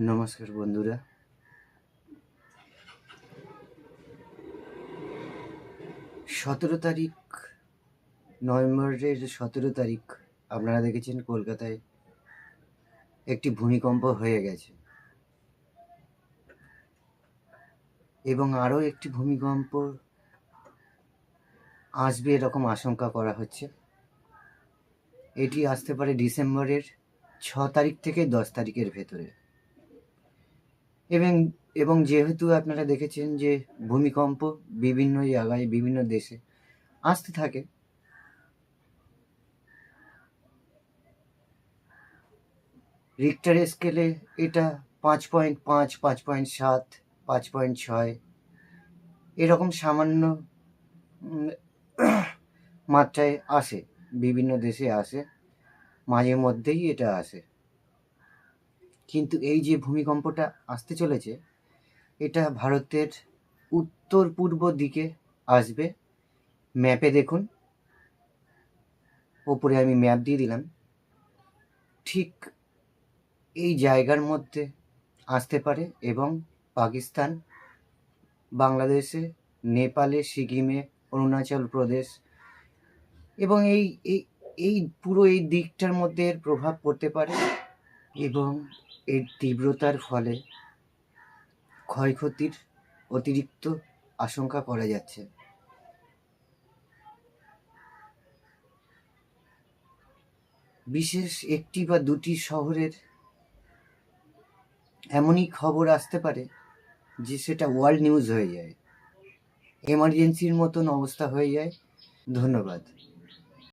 নমস্কার বন্ধুরা। সতেরো তারিখ, নভেম্বরের সতেরো তারিখ, আপনারা দেখেছেন কলকাতায় একটি ভূমিকম্প হয়ে গেছে। এবং আরও একটি ভূমিকম্প আসবে এরকম আশঙ্কা করা হচ্ছে। এটি আসতে পারে ডিসেম্বরের ছ তারিখ থেকে দশ তারিখের ভেতরে। এবং এবং যেহেতু আপনারা দেখেছেন যে ভূমিকম্প বিভিন্ন জায়গায়, বিভিন্ন দেশে আসতে থাকে রিক্টার স্কেলে এটা পাঁচ পয়েন্ট পাঁচ পাঁচ পয়েন্ট সাত, পাঁচ পয়েন্ট ছয়, এরকম সামান্য মাত্রায় আসে, বিভিন্ন দেশে আসে, মাঝে মধ্যেই এটা আসে। কিন্তু এই যে ভূমিকম্পটা আসতে চলেছে, এটা ভারতের উত্তর পূর্ব দিকে আসবে। ম্যাপে দেখুন। ওপরে আমি ম্যাপ দিয়ে দিলাম। ঠিক এই জায়গার মধ্যে আসতে পারে এবং পাকিস্তান, বাংলাদেশে, নেপালে, সিকিমে, অরুণাচল প্রদেশ এবং এই এই পুরো এই দিকটার মধ্যে এর প্রভাব পড়তে পারে। এবং এর তীব্রতার ফলে ক্ষয়ক্ষতির অতিরিক্ত আশঙ্কা করা যাচ্ছে। বিশেষ একটি বা দুটি শহরের এমনই খবর আসতে পারে যে সেটা ওয়ার্ল্ড নিউজ হয়ে যায়। এমার্জেন্সির মতন অবস্থা হয়ে যায়। ধন্যবাদ।